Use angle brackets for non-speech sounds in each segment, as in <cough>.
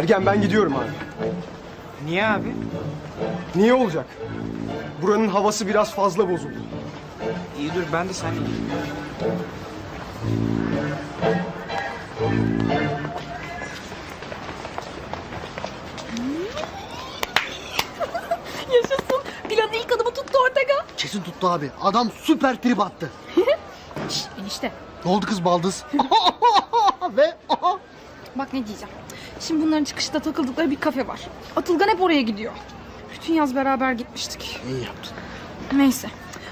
Ergen ben gidiyorum abi. Niye abi? Niye olacak? Buranın havası biraz fazla bozuldu. İyi dur ben de seninle gideyim. <laughs> Yaşasın. Planın ilk adımı tuttu Ortega. Kesin tuttu abi. Adam süper trip attı. <laughs> Şşş enişte. Ne oldu kız baldız? <laughs> Ve Bak ne diyeceğim. Şimdi bunların çıkışta takıldıkları bir kafe var. Atılgan hep oraya gidiyor. Bütün yaz beraber gitmiştik. iyi yaptın. Neyse.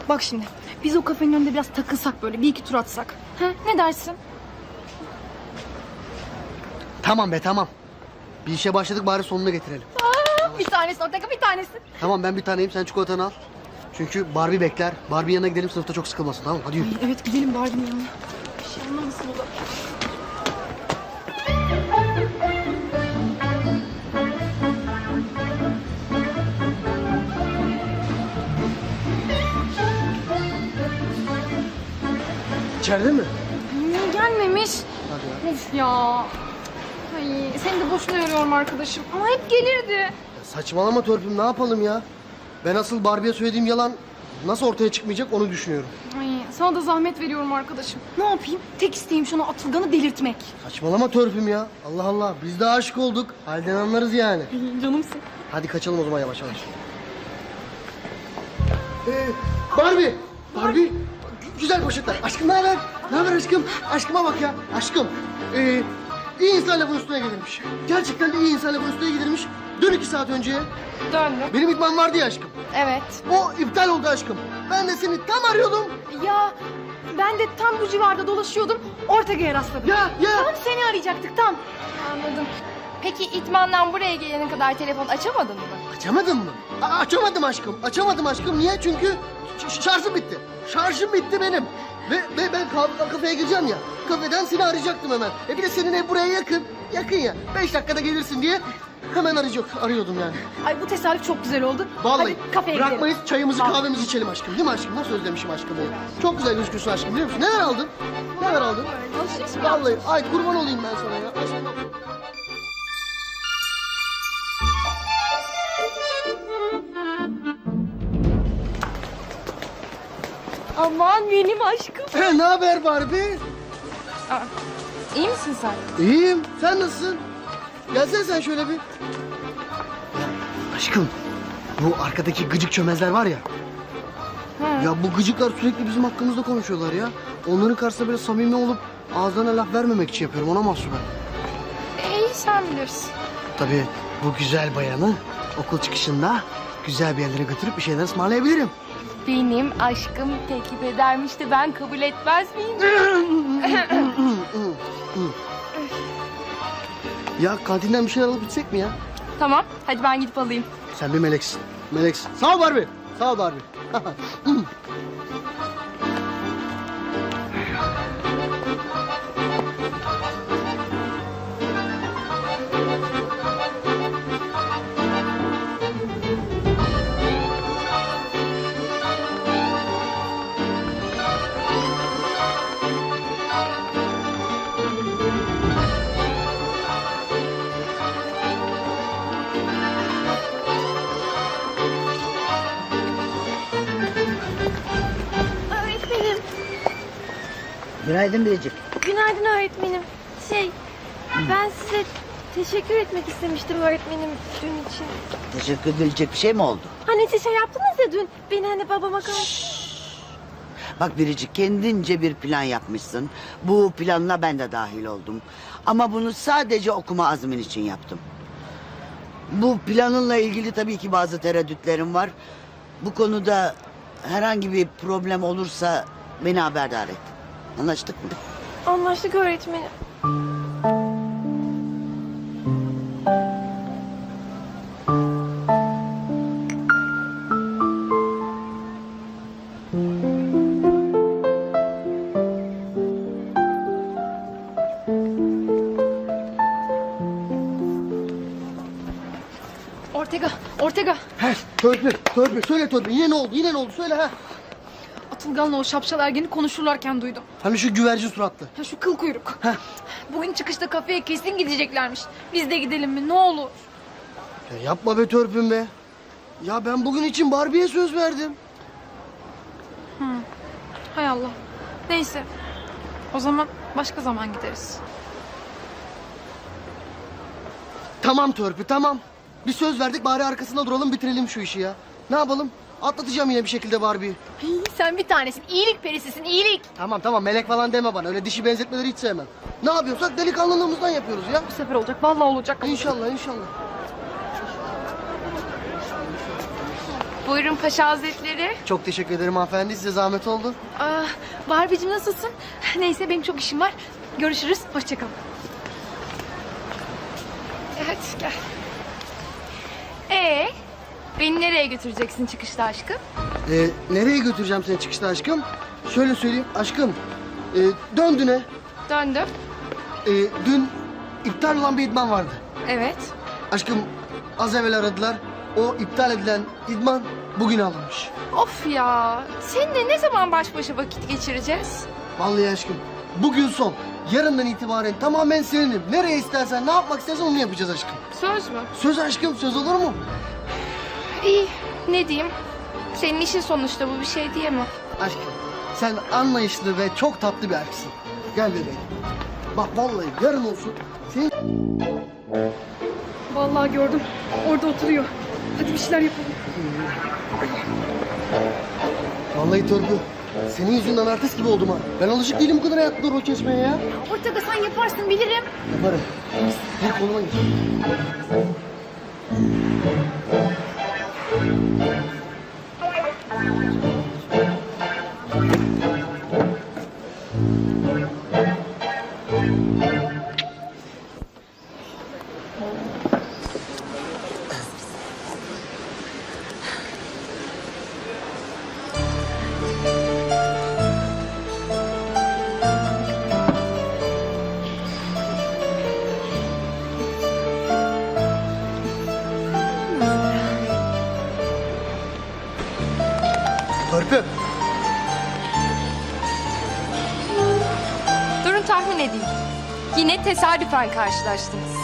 Bak şimdi. Biz o kafenin önünde biraz takılsak böyle bir iki tur atsak. He, ne dersin? Tamam be tamam. Bir işe başladık bari sonuna getirelim. Bir tanesi Ortega bir tanesi. Tamam ben bir taneyim sen çikolatanı al. Çünkü Barbie bekler. Barbie yanına gidelim sınıfta çok sıkılmasın tamam mı? Hadi yürü. Evet gidelim Barbie'nin yanına. Bir şey anlamasın o da. İçeride mi? Niye gelmemiş? Hadi ya. Of ya. Ay, seni de boşuna yoruyorum arkadaşım. Ama hep gelirdi. Ya Saçmalama törpüm ne yapalım ya? Ben asıl Barbie'ye söylediğim yalan nasıl ortaya çıkmayacak onu düşünüyorum. Ay, sana da zahmet veriyorum arkadaşım. Ne yapayım? Tek isteğim şunu Atılgan'ı delirtmek. Saçmalama törpüm ya. Allah Allah biz de aşık olduk. Halden anlarız yani. Canımsın. Hadi kaçalım o zaman yavaş yavaş. Ee, Barbie! Barbie! Gü- Güzel poşetler. Aşkım ne haber? Ne haber aşkım? Aşkıma bak ya. Aşkım. Ee, iyi insan lafın üstüne gelirmiş. Gerçekten de iyi insan lafın üstüne gelirmiş. Dön iki saat önceye. Döndüm. Benim idman vardı ya aşkım. Evet. O iptal oldu aşkım. Ben de seni tam arıyordum. Ya ben de tam bu civarda dolaşıyordum. Ortega'ya rastladım. Ya ya. Tam seni arayacaktık tam. Anladım. Peki İtman'dan buraya gelene kadar telefon açamadın mı? Açamadın mı? A- açamadım aşkım. Açamadım aşkım. Niye? Çünkü ş- şarjım bitti. Şarjım bitti benim. Ve, ve ben ka- kafeye gireceğim ya. Kafeden seni arayacaktım hemen. E bir de senin ev buraya yakın. Yakın ya. Beş dakikada gelirsin diye hemen arayacak, arıyordum yani. Ay bu tesadüf çok güzel oldu. Vallahi Hadi kafeye bırakmayız gidelim. çayımızı Tamam. kahvemizi içelim aşkım. Değil mi aşkım? Nasıl özlemişim aşkımı ya. Çok güzel gözüküyorsun aşkım biliyor musun? Neler aldın? Neler aldın? Vallahi ay kurban olayım ben sana ya. Aşkım. Aman benim aşkım. ne haber Barbie? İyi misin sen? İyiyim. Sen nasılsın? Gelsene sen şöyle bir. Aşkım. Bu arkadaki gıcık çömezler var ya. Ya bu gıcıklar sürekli bizim hakkımızda konuşuyorlar ya. Onların karşısında böyle samimi olup ağızlarına laf vermemek için yapıyorum. Ona mahsup ben. İyi sen bilirsin. Tabii bu güzel bayanı okul çıkışında güzel bir yerlere götürüp bir şeyler ısmarlayabilirim. Benim aşkım teklif edermiş de ben kabul etmez miyim? <clears throat> ya kantinden bir şeyler alıp içsek mi ya? tamam hadi ben gidip alayım. Sen bir meleksin. Meleksin. Sağ ol Barbie. Sağ ol Barbie. <laughs> Günaydın Biricik. günaydın öğretmenim. Şey, ben size teşekkür etmek istemiştim öğretmenim dün için. Teşekkür edilecek bir şey mi oldu? Hani siz şey yaptınız ya dün, beni hani babama karşı... Bak Biricik kendince bir plan yapmışsın. Bu planla ben de dahil oldum. Ama bunu sadece okuma azmin için yaptım. Bu planınla ilgili tabii ki bazı tereddütlerim var. Bu konuda herhangi bir problem olursa beni haberdar et. Anlaştık mı? Anlaştık öğretmenim. Ortega, Ortega. He, törpü, törpü. Söyle törpü. Yine ne oldu? Yine ne oldu? Söyle ha. Atılgan'la o şapşal ergeni konuşurlarken duydum. Hani şu güvercin suratlı. Ha şu kıl kuyruk. Heh. Bugün çıkışta kafeye kesin gideceklermiş. Biz de gidelim mi? Ne olur. Ya yapma be törpüm be. Ya ben bugün için Barbie'ye söz verdim. Hay Allah. Neyse. O zaman başka zaman gideriz. Tamam törpü tamam. Bir söz verdik bari arkasında duralım bitirelim şu işi ya. Ne yapalım? Atlatacağım yine bir şekilde Barbie'yi. Ay, sen bir tanesin. İyilik perisisin. iyilik. Tamam tamam melek falan deme bana. Öyle dişi benzetmeleri hiç sevmem. Ne yapıyorsak delikanlılığımızdan yapıyoruz ya. Bu sefer olacak. Vallahi olacak. İnşallah inşallah. Buyurun Paşa Hazretleri. Çok teşekkür ederim hanımefendi. Size zahmet oldu. Aa, Barbie'cim nasılsın? Neyse benim çok işim var. Görüşürüz. Hoşça kal. Evet gel. Beni nereye götüreceksin çıkışta aşkım? Ee, nereye götüreceğim seni çıkışta aşkım? Şöyle söyleyeyim aşkım. Ee, dön düne. Döndüm. Ee, dün iptal olan bir idman vardı. Evet. Aşkım az evvel aradılar. O iptal edilen idman bugün alınmış. Of ya. Seninle ne zaman baş başa vakit geçireceğiz? Vallahi aşkım bugün son. Yarından itibaren tamamen seninim. Nereye istersen ne yapmak istersen onu yapacağız aşkım. Söz mü? Söz aşkım söz olur mu? İyi. Ne diyeyim? Senin işin sonuçta bu bir şey diyemem. Aşkım sen anlayışlı ve çok tatlı bir erkeksin. Gel bebeğim. Bak vallahi yarın olsun. Senin Vallahi gördüm. Orada oturuyor. Hadi bir şeyler yapalım. Vallahi törpü. Senin yüzünden artist gibi oldum ha. Ben alışık değilim bu kadar hayatta rol kesmeye ya. Ortada sen yaparsın bilirim. Yaparım. Bir koluma gir. Tesadüfen karşılaştınız.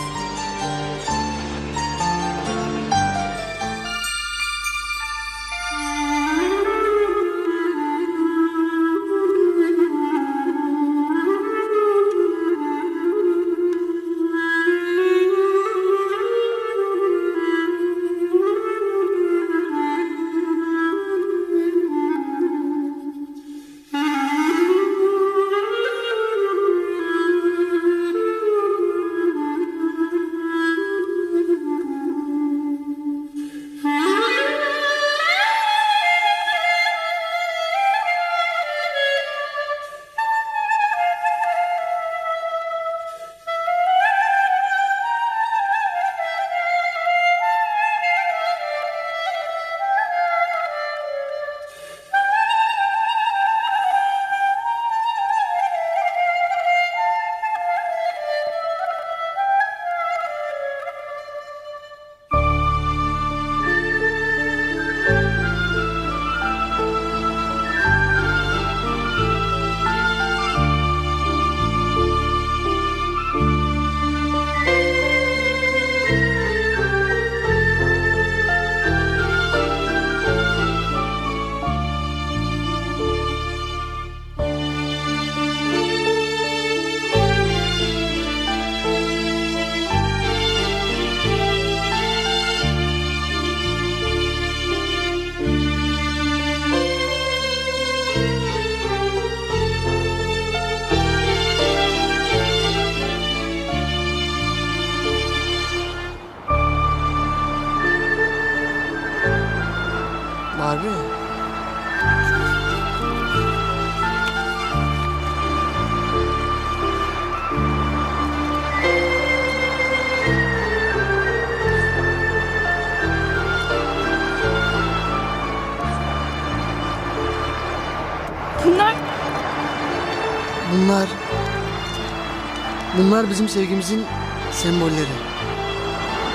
Bunlar bizim sevgimizin sembolleri.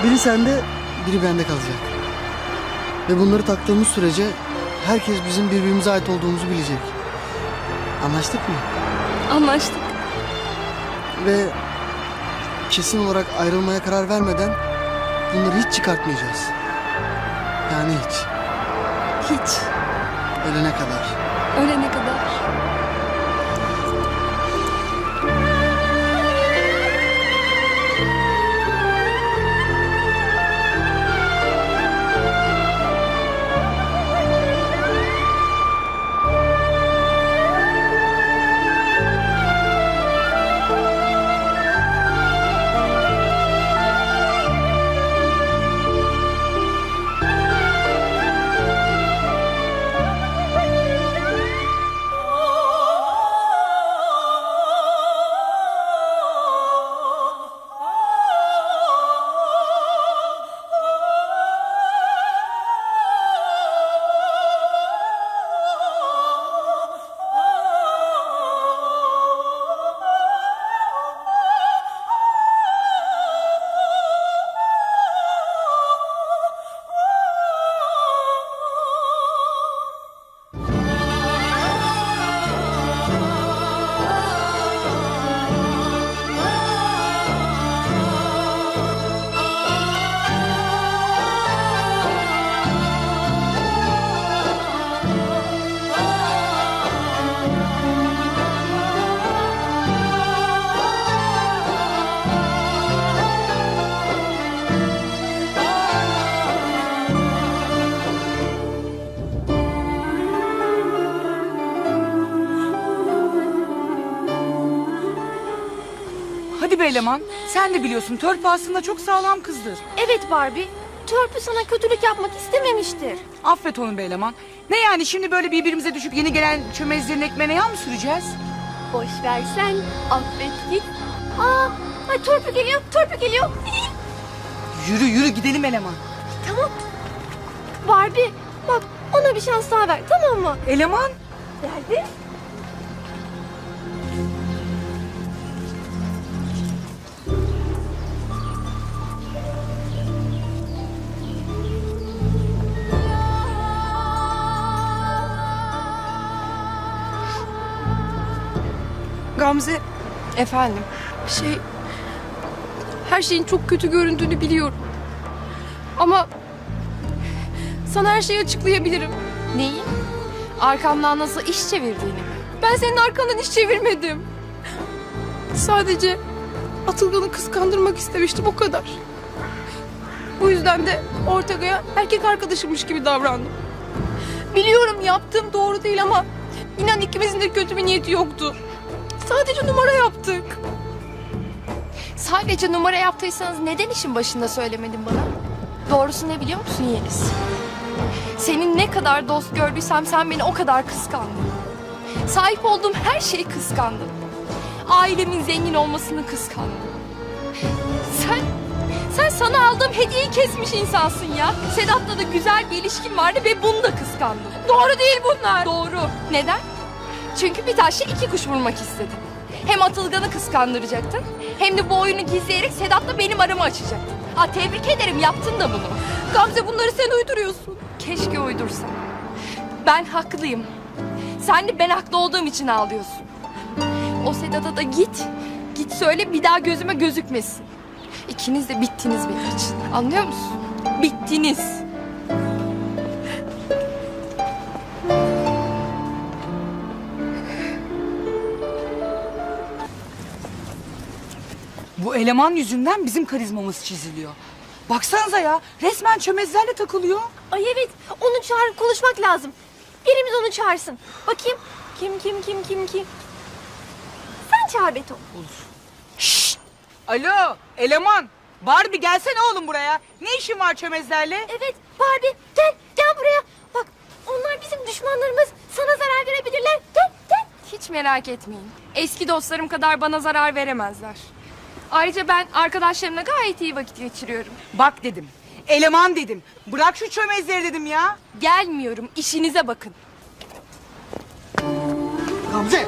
Biri sende, biri bende kalacak. Ve bunları taktığımız sürece herkes bizim birbirimize ait olduğumuzu bilecek. Anlaştık mı? Anlaştık. Ve kesin olarak ayrılmaya karar vermeden bunları hiç çıkartmayacağız. Yani hiç. Hiç. Ölene kadar. Ölene kadar. Eleman. Sen de biliyorsun törpü aslında çok sağlam kızdır. Evet Barbie. Törpü sana kötülük yapmak istememiştir. Affet onu be. Ne yani şimdi böyle birbirimize düşüp yeni gelen çömezlerin ekmeğine yağ mı süreceğiz? Boş versen affet git. Aa, ay törpü geliyor, törpü geliyor. Yürü yürü gidelim eleman. tamam. Barbie bak ona bir şans daha ver tamam mı? Eleman? Geldi. Gamze Efendim. şey... Her şeyin çok kötü göründüğünü biliyorum. Ama... Sana her şeyi açıklayabilirim. Neyi? Arkamdan nasıl iş çevirdiğini mi? Ben senin arkandan iş çevirmedim. Sadece Atılgan'ı kıskandırmak istemiştim o kadar. Bu yüzden de Ortega'ya erkek arkadaşımmış gibi davrandım. Biliyorum yaptığım doğru değil ama inan ikimizin de kötü bir niyeti yoktu. Sadece numara yaptık. Sadece numara yaptıysanız neden işin başında söylemedin bana? Doğrusu ne biliyor musun Yeliz? Senin ne kadar dost gördüysem sen beni o kadar kıskandın. Sahip olduğum her şeyi kıskandın. Ailemin zengin olmasını kıskandın. Sen, sen sana aldığım hediyeyi kesmiş insansın ya. Sedat'la da güzel bir ilişkin vardı ve bunu da kıskandın. Doğru değil bunlar. Doğru. Neden? Çünkü bir taşla iki kuş vurmak istedin. Hem Atılgan'ı kıskandıracaktın hem de bu oyunu gizleyerek Sedat'la benim aramı açacaktın. Ha tebrik ederim yaptın da bunu. Gamze bunları sen uyduruyorsun. Keşke uydursan. Ben haklıyım. Sen de ben haklı olduğum için ağlıyorsun. O Sedat'a da git. Git söyle bir daha gözüme gözükmesin. İkiniz de bittiniz benim için. Anlıyor musun? Bittiniz. Eleman yüzünden bizim karizmamız çiziliyor. Baksanıza ya resmen çömezlerle takılıyor. Ay evet onu çağırıp konuşmak lazım. Birimiz onu çağırsın. Bakayım kim kim kim kim kim. Sen çağır Beto. Alo eleman. Barbie gelsene oğlum buraya. Ne işin var çömezlerle? Evet Barbie gel gel buraya. Bak onlar bizim düşmanlarımız. Sana zarar verebilirler. Gel gel. Hiç merak etmeyin. Eski dostlarım kadar bana zarar veremezler. Ayrıca ben arkadaşlarımla gayet iyi vakit geçiriyorum. Bak dedim. Eleman dedim. Bırak şu çömezleri dedim ya. Gelmiyorum, işinize bakın. Gamze!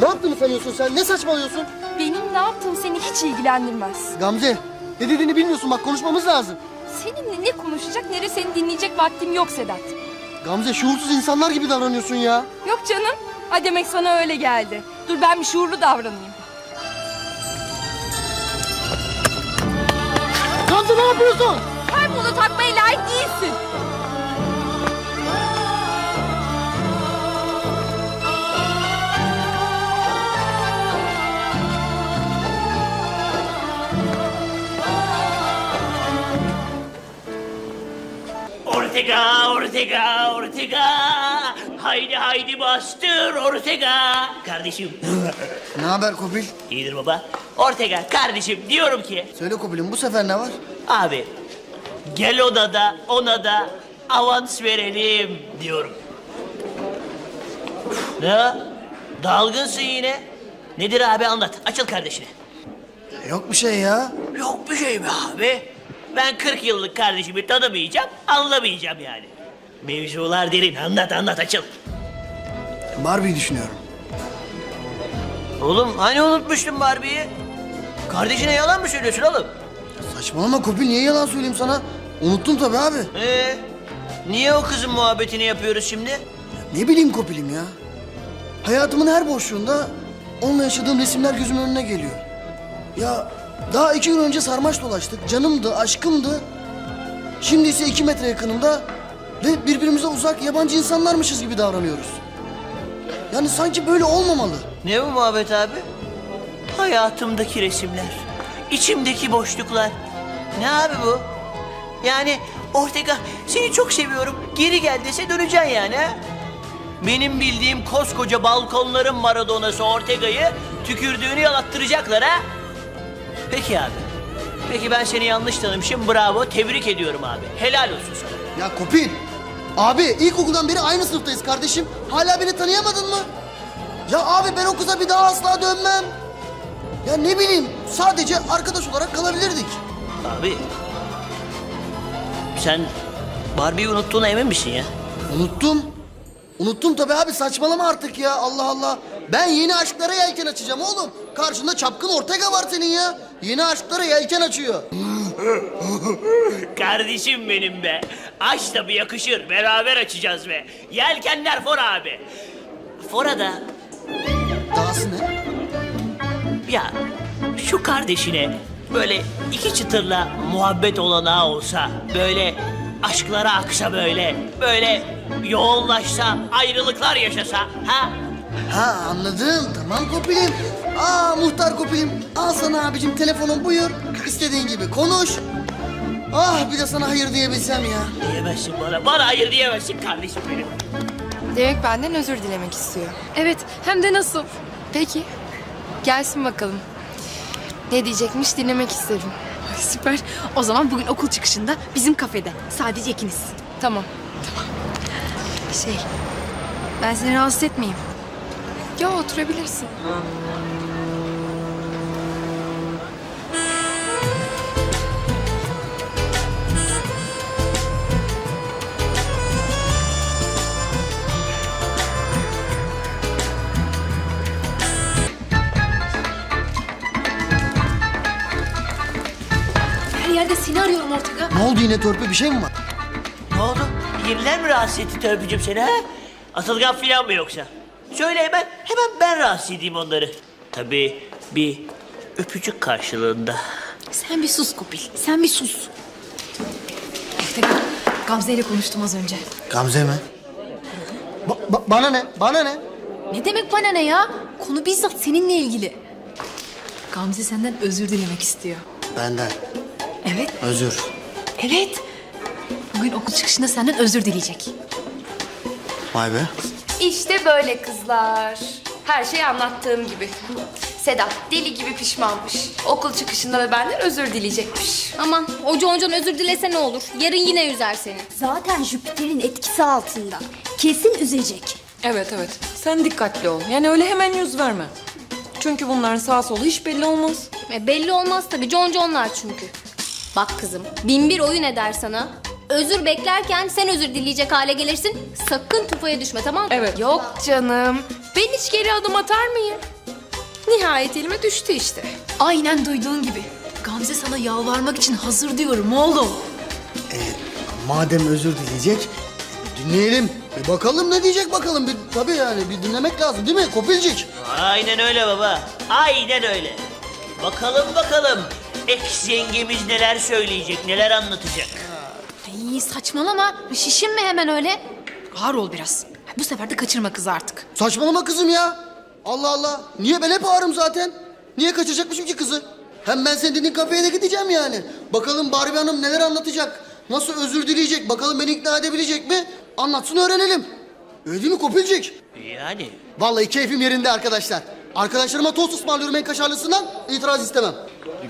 Ne yaptığını sanıyorsun sen? Ne saçmalıyorsun? Benim ne yaptığım seni hiç ilgilendirmez. Gamze, ne dediğini bilmiyorsun bak konuşmamız lazım. Seninle ne konuşacak ne de seni dinleyecek vaktim yok Sedat. Gamze şuursuz insanlar gibi davranıyorsun ya. Yok canım. Ha demek sana öyle geldi. Dur ben bir şuurlu davranayım. Ne yapıyorsun? Sen bunu takmaya layık değilsin. Ortega, Ortega, Ortega. Haydi haydi bastır Ortega. Kardeşim. Ne haber Kopil? İyidir baba. Ortega kardeşim diyorum ki. Söyle Kopil'im bu sefer ne var? Abi gel ona da ona da avans verelim diyorum. Ne? Dalgınsın yine. Nedir abi anlat. Açıl kardeşine. Yok bir şey ya. Yok bir şey be abi. Ben 40 yıllık kardeşimi tanımayacağım, anlamayacağım yani. Mevzular derin. Anlat anlat açıl. Barbie'yi düşünüyorum. Oğlum hani unutmuştun Barbie'yi? Kardeşine yalan mı söylüyorsun oğlum? Saçmalama Kopil niye yalan söyleyeyim sana? Unuttum tabii abi. Ee, niye o kızın muhabbetini yapıyoruz şimdi? Ne bileyim Kopil'im ya. Hayatımın her boşluğunda onunla yaşadığım resimler gözümün önüne geliyor. Ya daha iki gün önce sarmaş dolaştık. Canımdı, aşkımdı. Şimdi ise iki metre yakınımda ve birbirimize uzak yabancı insanlarmışız gibi davranıyoruz. Yani sanki böyle olmamalı. Ne bu muhabbet abi? Hayatımdaki resimler, içimdeki boşluklar. Ne abi bu? Yani Ortega seni çok seviyorum. Geri gel dese döneceksin yani? Benim bildiğim koskoca balkonların Maradona'sı Ortega'yı tükürdüğünü yalattıracaklar ha? Peki abi. Peki ben seni yanlış tanımışım. Bravo. Tebrik ediyorum abi. Helal olsun sana. Ya Kopil, abi ilkokuldan beri aynı sınıftayız kardeşim. Hala beni tanıyamadın mı? Ya abi ben o kıza bir daha asla dönmem. Ya ne bileyim sadece arkadaş olarak kalabilirdik. Abi. Sen Barbie'yi unuttuğuna emin misin ya? Unuttum. Unuttum tabii abi saçmalama artık ya Allah Allah. Ben yeni aşklara yelken açacağım oğlum. Karşında çapkın Ortega var senin ya. Yeni aşklara yelken açıyor. Kardeşim benim be. Aç tabii yakışır. Beraber açacağız be. Yelkenler fora abi. Fora da Dahası ne? Ya şu kardeşine böyle iki çıtırla muhabbet olanağı olsa böyle aşklara aksa böyle böyle yoğunlaşsa ayrılıklar yaşasa ha Ha anladım tamam Kopilim. Aa muhtar Kopilim. Al sana abicim telefonun buyur. İstediğin gibi konuş. Ah bir de sana hayır diyebilsem ya. diyemezsin bana bana hayır diyemezsin kardeşim benim. Demek benden özür dilemek istiyor. Evet hem de nasıl? Peki. Gelsin bakalım. Ne diyecekmiş dinlemek isterim. Ay, süper. O zaman bugün okul çıkışında bizim kafede. Sadece ikiniz. Tamam. Şey, ben seni rahatsız etmeyeyim. Ya oturabilirsin. Seni arıyorum Ortega. Ne oldu yine törpü bir şey mi var? Ne oldu? Yeniler mi rahatsız etti törpücüm seni ha? Atılgan filan mı yoksa? Söyle hemen, hemen ben rahatsız edeyim onları. Tabii bir öpücük karşılığında. Sen bir sus Kopil. Sen bir sus. Ortega, Gamze ile konuştum az önce. Gamze mi? Ba- ba- bana ne? Bana ne? Ne demek bana ne ya? Konu bizzat seninle ilgili. Gamze senden özür dilemek istiyor. Benden. Evet, Özür. evet. Bugün okul çıkışında senden özür dileyecek. Vay be. İşte böyle kızlar. Her şey anlattığım gibi. Sedat deli gibi pişmanmış. Okul çıkışında da benden özür dileyecekmiş. Aman o Concan özür dilese ne olur? Yarın yine üzer seni. Zaten Jüpiter'in etkisi altında. Kesin üzecek. Evet evet. Sen dikkatli ol. Yani öyle hemen yüz verme. Çünkü bunların sağ solu hiç belli olmaz. E, belli olmaz tabii Conconlar çünkü. Bak kızım bin bir oyun eder sana. Özür beklerken sen özür dileyecek hale gelirsin. Sakın tufaya düşme tamam mı? Evet. Yok canım. Ben hiç geri adım atar mıyım? Nihayet elime düştü işte. Aynen duyduğun gibi. Gamze sana yalvarmak için hazır diyorum oğlum. Madem özür dileyecek, dinleyelim. Bir bakalım ne diyecek bakalım. Bir, tabii yani bir dinlemek lazım değil mi Kopilcik? Aynen öyle baba. Aynen öyle. Bakalım bakalım ex yengemiz neler söyleyecek, neler anlatacak. Ay saçmalama. Şişinme hemen öyle. Ağır ol biraz. Bu sefer de kaçırma kızı artık. Saçmalama kızım ya. Allah Allah. Niye ben hep ağrım zaten? Niye kaçıracakmışım ki kızı? Hem ben senin dediğin kafeye de gideceğim yani. Bakalım Barbie Hanım neler anlatacak? Nasıl özür dileyecek? Bakalım beni ikna edebilecek mi? Anlatsın öğrenelim. Öyle değil mi Kopilcik? Yani Vallahi keyfim yerinde arkadaşlar. Arkadaşlarıma tost ısmarlıyorum en kaşarlısından. İtiraz istemem.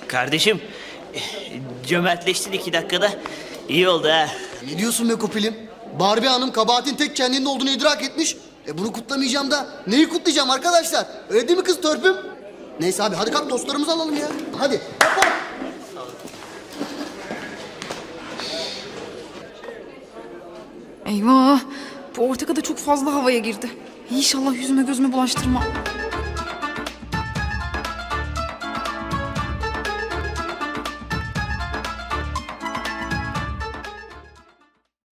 Kardeşim cömertleştin iki dakikada. İyi oldu ha. Ne diyorsun be Kopilim? Barbie Hanım kabahatin tek kendinde olduğunu idrak etmiş. E bunu kutlamayacağım da neyi kutlayacağım arkadaşlar? Öyle değil mi kız törpüm? Neyse abi hadi kalk tostlarımızı alalım ya. Hadi. Yapalım. Eyvah. Bu Ortega da çok fazla havaya girdi. İnşallah yüzüme gözüme bulaştırma.